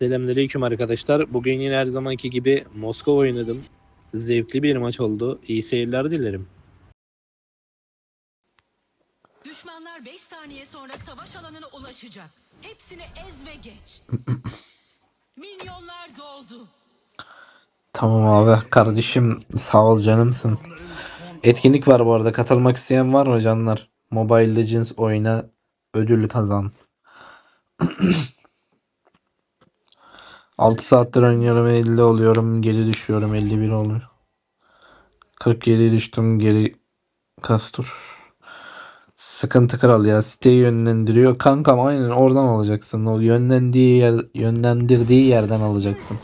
Selamünaleyküm arkadaşlar. Bugün yine her zamanki gibi Moskova oynadım. Zevkli bir maç oldu. İyi seyirler dilerim. Düşmanlar 5 saniye sonra savaş alanına ulaşacak. Hepsini ez ve geç. Minyonlar doldu. Tamam abi kardeşim sağ ol canımsın. Etkinlik var bu arada katılmak isteyen var mı canlar? Mobile Legends oyna ödül kazan. 6 saattir oynuyorum 50 oluyorum geri düşüyorum 51 oluyor. 47 düştüm geri kastur. Sıkıntı kral ya siteyi yönlendiriyor. Kankam aynen oradan alacaksın. O yönlendiği yer, yönlendirdiği yerden alacaksın.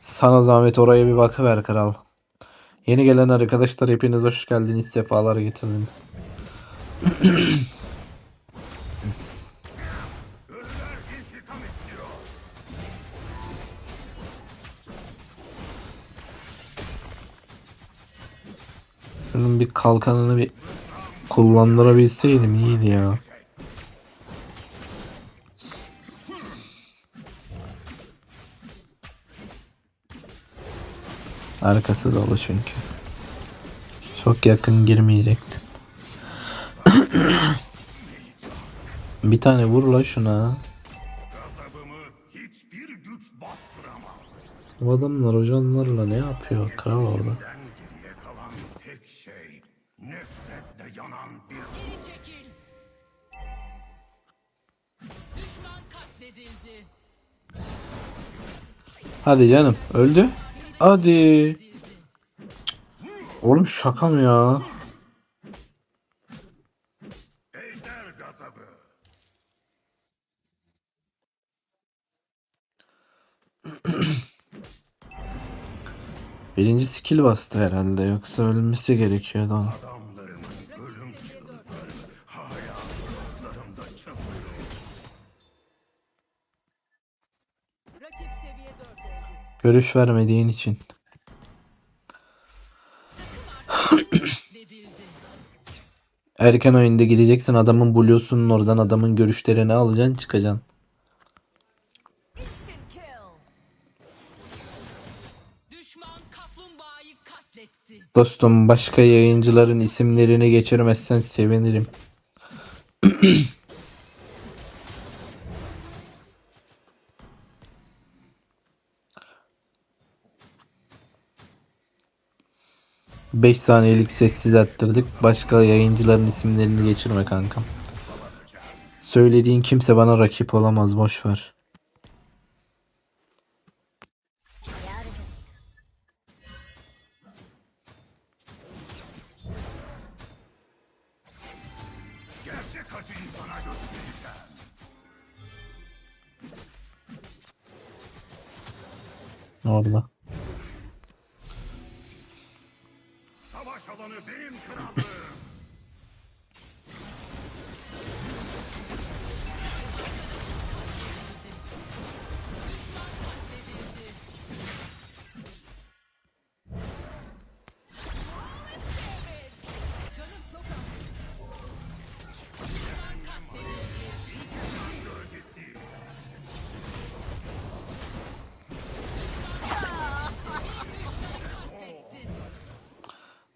Sana zahmet oraya bir bakıver kral. Yeni gelen arkadaşlar hepiniz hoş geldiniz. Sefalar getirdiniz. Şunun bir kalkanını bir kullandırabilseydim iyiydi ya. Arkası dolu çünkü. Çok yakın girmeyecektin. bir tane vur la şuna. Bu adamlar hocanlarla ne yapıyor kral orada? Hadi canım öldü. Hadi. Oğlum şaka mı ya? Birinci skill bastı herhalde yoksa ölmesi gerekiyordu onun. Görüş vermediğin için. Erken oyunda gideceksin adamın bluesunun oradan adamın görüşlerini alacaksın çıkacaksın. Dostum başka yayıncıların isimlerini geçirmezsen sevinirim. Beş saniyelik sessiz attırdık. Başka yayıncıların isimlerini geçirme kankam. Söylediğin kimse bana rakip olamaz boş ver. Gerçek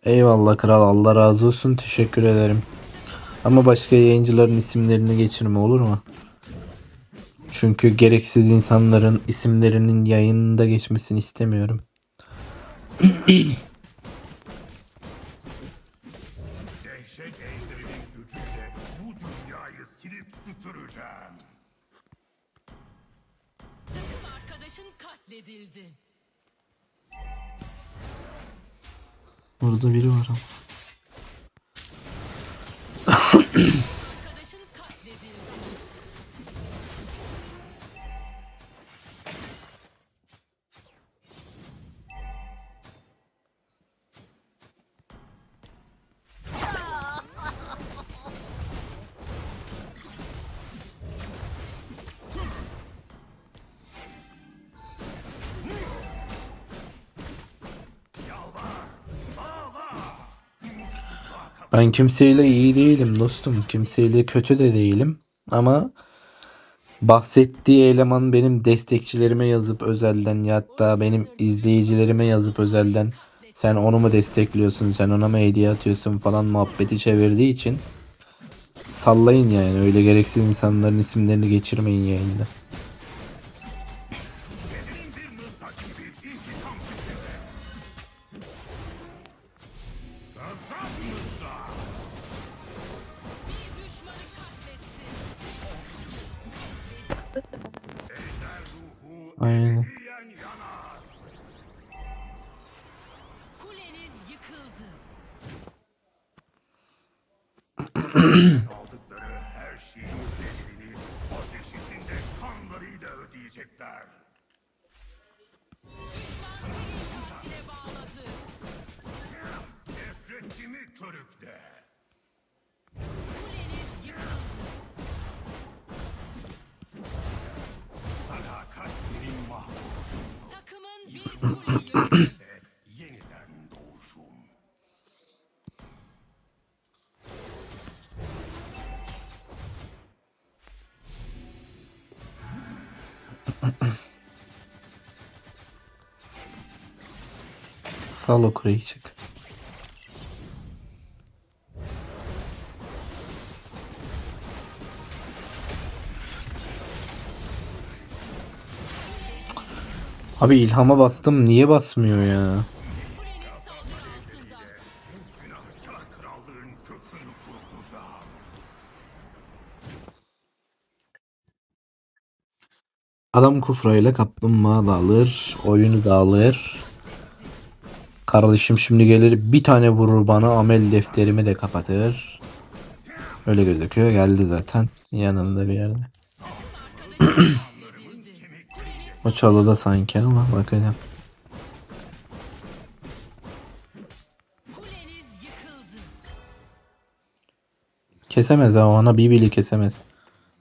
Eyvallah kral Allah razı olsun teşekkür ederim. Ama başka yayıncıların isimlerini geçirme olur mu? Çünkü gereksiz insanların isimlerinin yayınında geçmesini istemiyorum. Burada biri var ama. Ben kimseyle iyi değilim dostum. Kimseyle kötü de değilim. Ama bahsettiği eleman benim destekçilerime yazıp özelden ya hatta benim izleyicilerime yazıp özelden sen onu mu destekliyorsun sen ona mı hediye atıyorsun falan muhabbeti çevirdiği için sallayın yani öyle gereksiz insanların isimlerini geçirmeyin yayında. Sal o kureyi çık. Abi ilhama bastım niye basmıyor ya? Adam kufrayla kaplumbağa da alır, oyunu da alır. Kardeşim şimdi gelir bir tane vurur bana amel defterimi de kapatır. Öyle gözüküyor geldi zaten yanında bir yerde. O çalıda sanki ama bakacağım. Kesemez ama ona bir bili kesemez.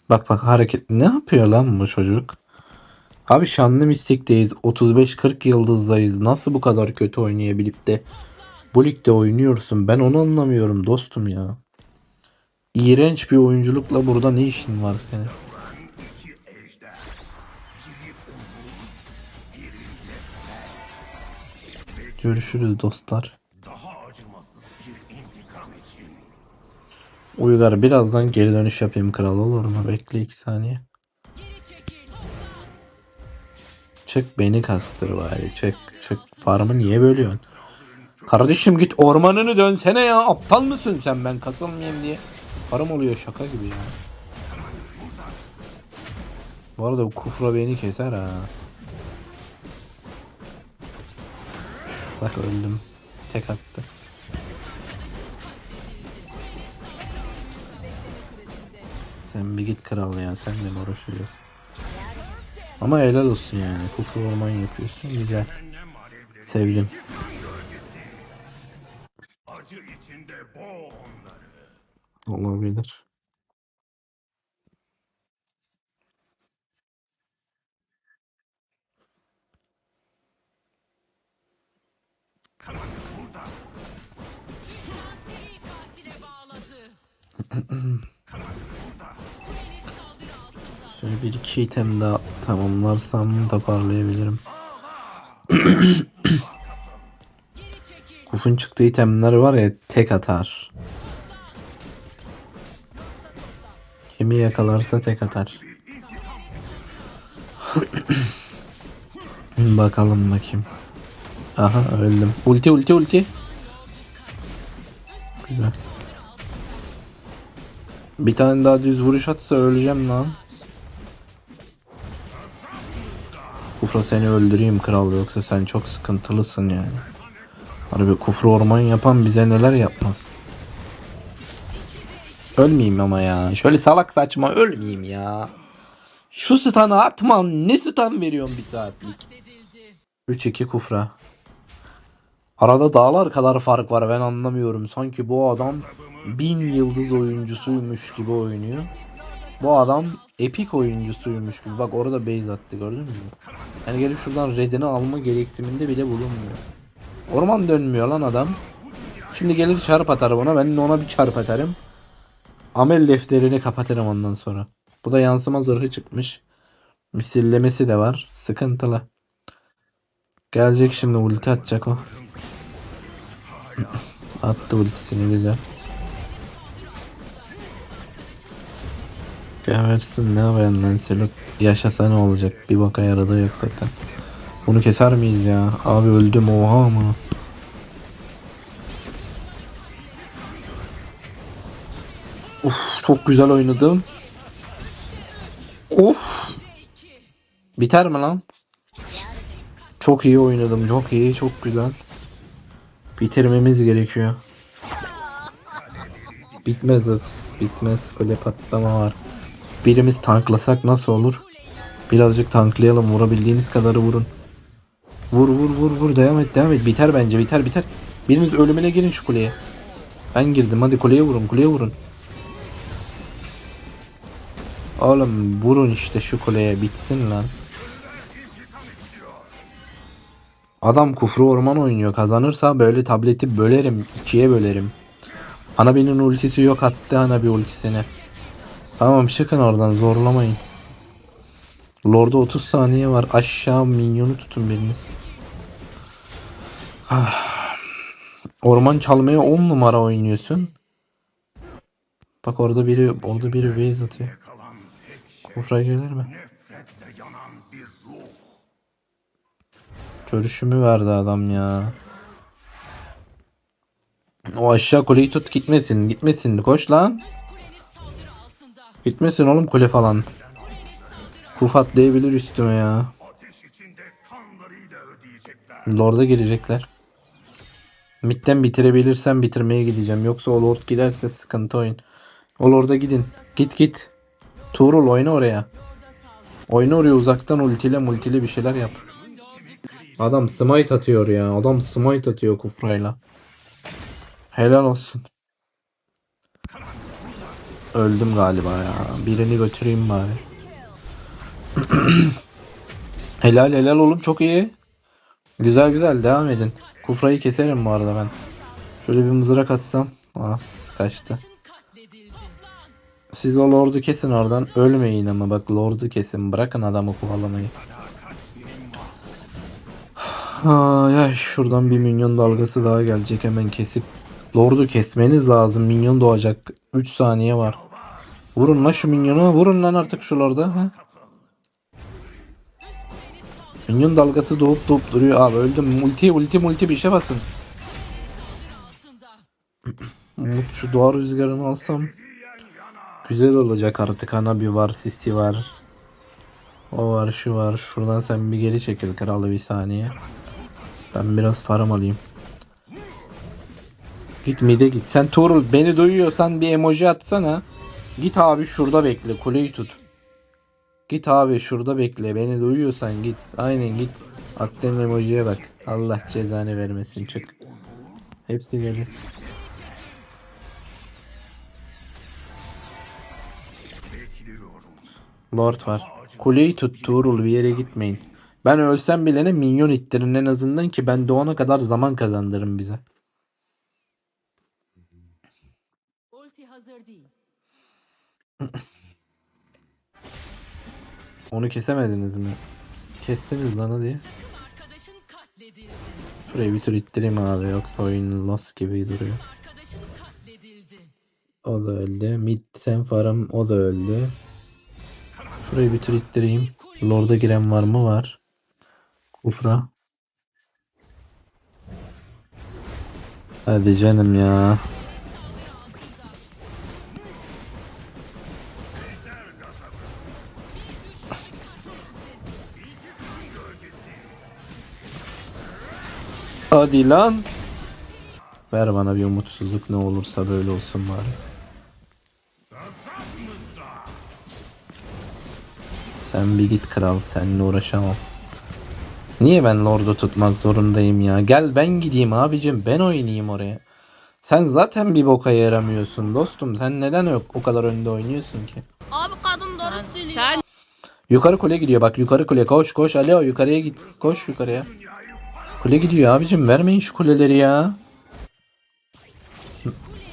Bak bak hareket ne yapıyor lan bu çocuk? Abi şanlı mistikteyiz. 35-40 yıldızdayız. Nasıl bu kadar kötü oynayabilip de bu ligde oynuyorsun? Ben onu anlamıyorum dostum ya. İğrenç bir oyunculukla burada ne işin var senin? Görüşürüz dostlar. Uygar birazdan geri dönüş yapayım kral olur mu? Bekle 2 saniye. Çık beni kastır bari. Çık çık. Farmı niye bölüyorsun? Kardeşim git ormanını dönsene ya. Aptal mısın sen ben kasılmayayım diye. Farm oluyor şaka gibi ya. Bu arada bu kufra beni keser ha. Bak öldüm. Tek attı. Sen bir git kral ya. Sen de mi uğraşıyorsun? Ama helal olsun yani. Kufra orman yapıyorsun. Güzel. Sevdim. Olabilir. Şöyle bir iki item daha tamamlarsam toparlayabilirim. Kufun çıktığı itemler var ya tek atar. Kimi yakalarsa tek atar. Bakalım bakayım. Aha öldüm. Ulti ulti ulti. Güzel. Bir tane daha düz vuruş atsa öleceğim lan. Kufra seni öldüreyim kral yoksa sen çok sıkıntılısın yani. Harbi kufru orman yapan bize neler yapmaz. Ölmeyeyim ama ya. Şöyle salak saçma ölmeyeyim ya. Şu stun'ı atmam. Ne stun veriyorsun bir saatlik. Dedildi. 3-2 kufra. Arada dağlar kadar fark var ben anlamıyorum. Sanki bu adam bin yıldız oyuncusuymuş gibi oynuyor. Bu adam epik oyuncusuymuş gibi. Bak orada base attı gördün mü? Yani gelip şuradan redini alma gereksiniminde bile bulunmuyor. Orman dönmüyor lan adam. Şimdi gelir çarp atar bana. Ben de ona bir çarp atarım. Amel defterini kapatırım ondan sonra. Bu da yansıma zırhı çıkmış. Misillemesi de var. Sıkıntılı. Gelecek şimdi ulti atacak o. Attı ultisini güzel. Gebersin ne yapayım Lancelot yaşasa ne olacak bir baka yaradığı yok zaten. Bunu keser miyiz ya? Abi öldüm oha mı? Uf çok güzel oynadım. Of. Biter mi lan? Çok iyi oynadım. Çok iyi. Çok güzel. Bitirmemiz gerekiyor. Bitmez. Bitmez. Kule patlama var. Birimiz tanklasak nasıl olur? Birazcık tanklayalım. Vurabildiğiniz kadarı vurun. Vur vur vur vur. Devam et devam et. Biter bence. Biter biter. Biriniz ölümüne girin şu kuleye. Ben girdim. Hadi kuleye vurun. Kuleye vurun. Oğlum vurun işte şu kuleye. Bitsin lan. Adam kufru orman oynuyor. Kazanırsa böyle tableti bölerim. ikiye bölerim. Anabi'nin ultisi yok attı Anabi ultisini. Tamam çıkın oradan zorlamayın. Lord'a 30 saniye var. Aşağı minyonu tutun biriniz. Ah. Orman çalmaya 10 numara oynuyorsun. Bak orada biri orada biri base atıyor. Kufra gelir mi? Görüşümü verdi adam ya. O aşağı kuleyi tut gitmesin gitmesin koş lan. Gitmesin oğlum kule falan. Kuf atlayabilir üstüme ya. Lord'a girecekler. Mid'den bitirebilirsem bitirmeye gideceğim. Yoksa o Lord giderse sıkıntı oyun. O Lord'a gidin. Git git. Tuğrul oyna oraya. Oyna oraya uzaktan ultiyle multiyle bir şeyler yap. Adam smite atıyor ya. Adam smite atıyor kufrayla. Helal olsun. Öldüm galiba ya. Birini götüreyim bari. helal helal oğlum çok iyi. Güzel güzel devam edin. Kufrayı keserim bu arada ben. Şöyle bir mızrak atsam. Az kaçtı. Katledildi. Siz o lordu kesin oradan. Ölmeyin ama bak lordu kesin. Bırakın adamı kovalamayı. Ay, ay şuradan bir minyon dalgası daha gelecek hemen kesip. Lordu kesmeniz lazım. Minyon doğacak. 3 saniye var. Vurun lan şu minyonu. Vurun lan artık şu lorda. Ha? Minyon dalgası doğup doğup duruyor. Abi öldüm. Multi ulti multi bir şey basın. Umut şu doğa rüzgarını alsam güzel olacak artık. Ana bir var, sisi var. O var, şu var. Şuradan sen bir geri çekil kralı bir saniye. Ben biraz farm alayım. Git mide git. Sen Tuğrul beni duyuyorsan bir emoji atsana. Git abi şurada bekle. Kuleyi tut. Git abi şurada bekle. Beni duyuyorsan git. Aynen git. Attığım emojiye bak. Allah cezanı vermesin. Çık. Hepsi gelir. Lord var. Kuleyi tut Tuğrul bir yere gitmeyin. Ben ölsem bile ne minyon ittirin en azından ki ben doğana kadar zaman kazandırın bize. Ulti hazır değil. Onu kesemediniz mi? Kestiniz lan hadi. Şurayı bir tur ittireyim abi yoksa oyun lost gibi duruyor. O da öldü. Mid Senfarm o da öldü. Şurayı bir tur ittireyim. Lord'a giren var mı? Var. Kufra. Hadi canım ya. Hadi lan. Ver bana bir umutsuzluk ne olursa böyle olsun bari. Sen bir git kral seninle uğraşamam. Niye ben Lord'u tutmak zorundayım ya? Gel ben gideyim abicim ben oynayayım oraya. Sen zaten bir boka yaramıyorsun dostum. Sen neden yok o kadar önde oynuyorsun ki? Abi kadın doğru söylüyor. Sen Yukarı kule gidiyor bak yukarı kule koş koş Alo yukarıya git koş yukarıya. Kule gidiyor abicim vermeyin şu kuleleri ya.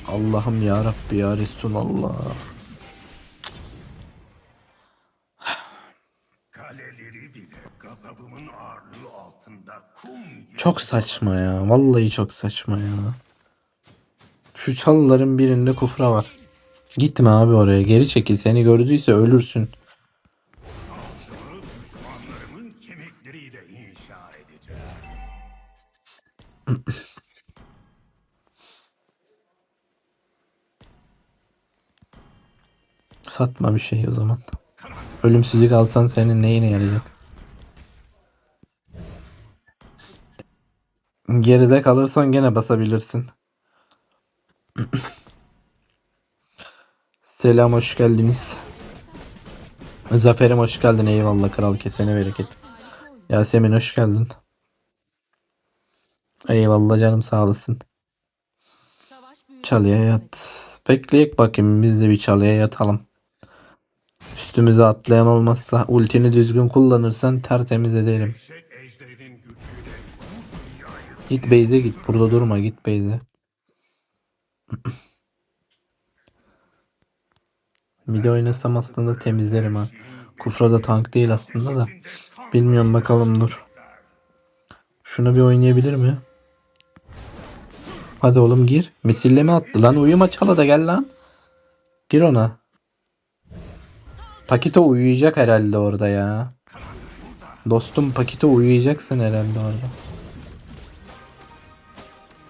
Allah'ım ya Rabbi ya Allah. Çok saçma ya. Vallahi çok saçma ya. Şu çalıların birinde kufra var. Gitme abi oraya. Geri çekil. Seni gördüyse ölürsün. Satma bir şey o zaman. Ölümsüzlük alsan senin neyine yarayacak? Geride kalırsan gene basabilirsin. Selam hoş geldiniz. Zafer'im hoş geldin eyvallah kral kesene bereket. Yasemin hoş geldin. Eyvallah canım sağ olasın. Çalıya yat. Bekleyek bakayım biz de bir çalıya yatalım. Üstümüze atlayan olmazsa ultini düzgün kullanırsan tertemiz dünyayı Git base'e git burada durma git base'e. Mide oynasam aslında temizlerim ha. Kufra da tank değil aslında da. Bilmiyorum bakalım dur. Şunu bir oynayabilir mi? Hadi oğlum gir. Misilleme attı lan. Uyuma çala da gel lan. Gir ona. Pakito uyuyacak herhalde orada ya. Dostum Pakito uyuyacaksın herhalde orada.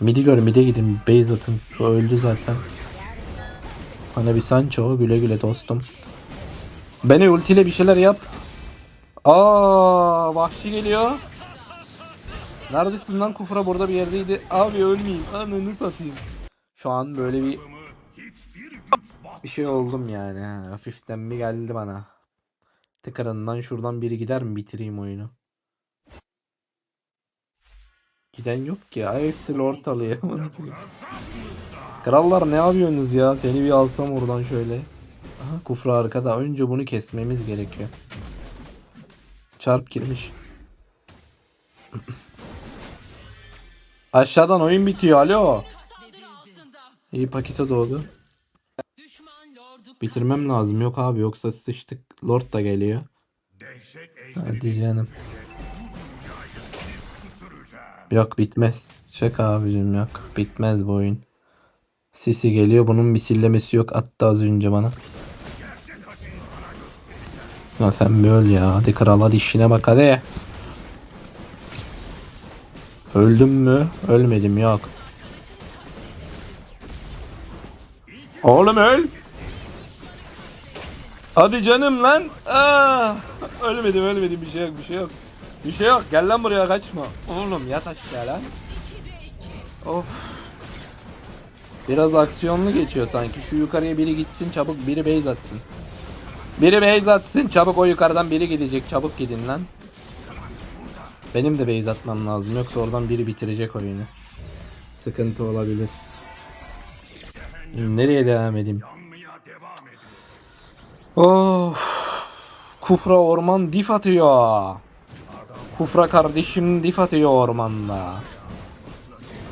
Midi gör mide gidin. Base atın. Bu öldü zaten. Bana bir Sancho güle güle dostum. Beni ultiyle bir şeyler yap. Aa, vahşi geliyor. Neredesin lan kufra burada bir yerdeydi. Abi ölmeyeyim. Ananı satayım. Şu an böyle bir bir şey oldum yani. ha. Hafiften bir geldi bana. Tıkırından şuradan biri gider mi bitireyim oyunu. Giden yok ki. Ay hepsi lord alıyor. Krallar ne yapıyorsunuz ya? Seni bir alsam oradan şöyle. Aha, kufra arkada. Önce bunu kesmemiz gerekiyor. Çarp girmiş. Aşağıdan oyun bitiyor. Alo. İyi pakete doğdu. Bitirmem lazım. Yok abi yoksa sıçtık. Lord da geliyor. Hadi canım. Yok bitmez. Çek abicim yok. Bitmez bu oyun. Sisi geliyor. Bunun misillemesi yok. Attı az önce bana. Ya sen öl ya. Hadi kral hadi işine bak hadi. Öldüm mü? Ölmedim yok. Oğlum öl. Hadi canım lan. Aa, ölmedim ölmedim bir şey yok bir şey yok. Bir şey yok. Gel lan buraya kaçma. Oğlum yat aşağı lan. Of. Biraz aksiyonlu geçiyor sanki. Şu yukarıya biri gitsin çabuk biri base atsın. Biri base atsın çabuk o yukarıdan biri gidecek. Çabuk gidin lan. Benim de base atmam lazım. Yoksa oradan biri bitirecek oyunu. Sıkıntı olabilir. Nereye devam edeyim? Of. Kufra orman dif atıyor. Kufra kardeşim dif atıyor ormanda.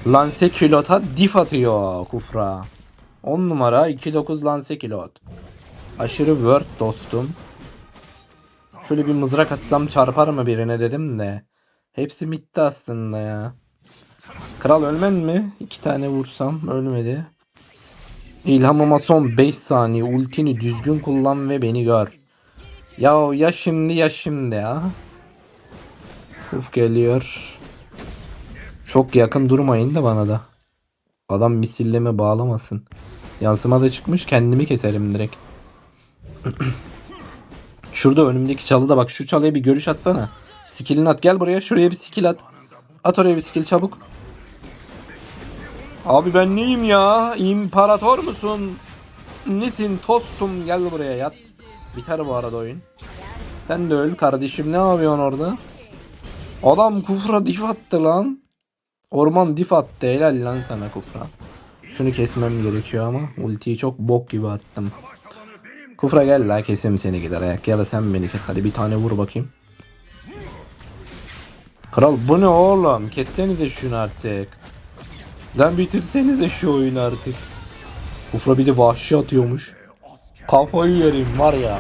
Lance kilota dif atıyor Kufra. 10 numara 29 lance kilot. Aşırı word dostum. Şöyle bir mızrak atsam çarpar mı birine dedim de. Hepsi bitti aslında ya. Kral ölmen mi? İki tane vursam ölmedi. İlhamıma son 5 saniye ultini düzgün kullan ve beni gör. Ya ya şimdi ya şimdi ya. Uf geliyor. Çok yakın durmayın da bana da. Adam misilleme bağlamasın. Yansıma da çıkmış kendimi keserim direkt. Şurada önümdeki çalıda bak şu çalıya bir görüş atsana. Skillini at gel buraya şuraya bir skill at. At oraya bir skill çabuk. Abi ben neyim ya? İmparator musun? Nesin tostum gel buraya yat. Biter bu arada oyun. Sen de öl kardeşim ne yapıyorsun orada? Adam kufra dif attı lan. Orman dif attı helal lan sana kufra. Şunu kesmem gerekiyor ama ultiyi çok bok gibi attım. Kufra gel la kesim seni gider ayak ya da sen beni kes hadi bir tane vur bakayım. Kral bu ne oğlum kessenize şunu artık. Lan bitirsenize şu oyunu artık. Kufra bir de vahşi atıyormuş. Kafayı yerim var ya.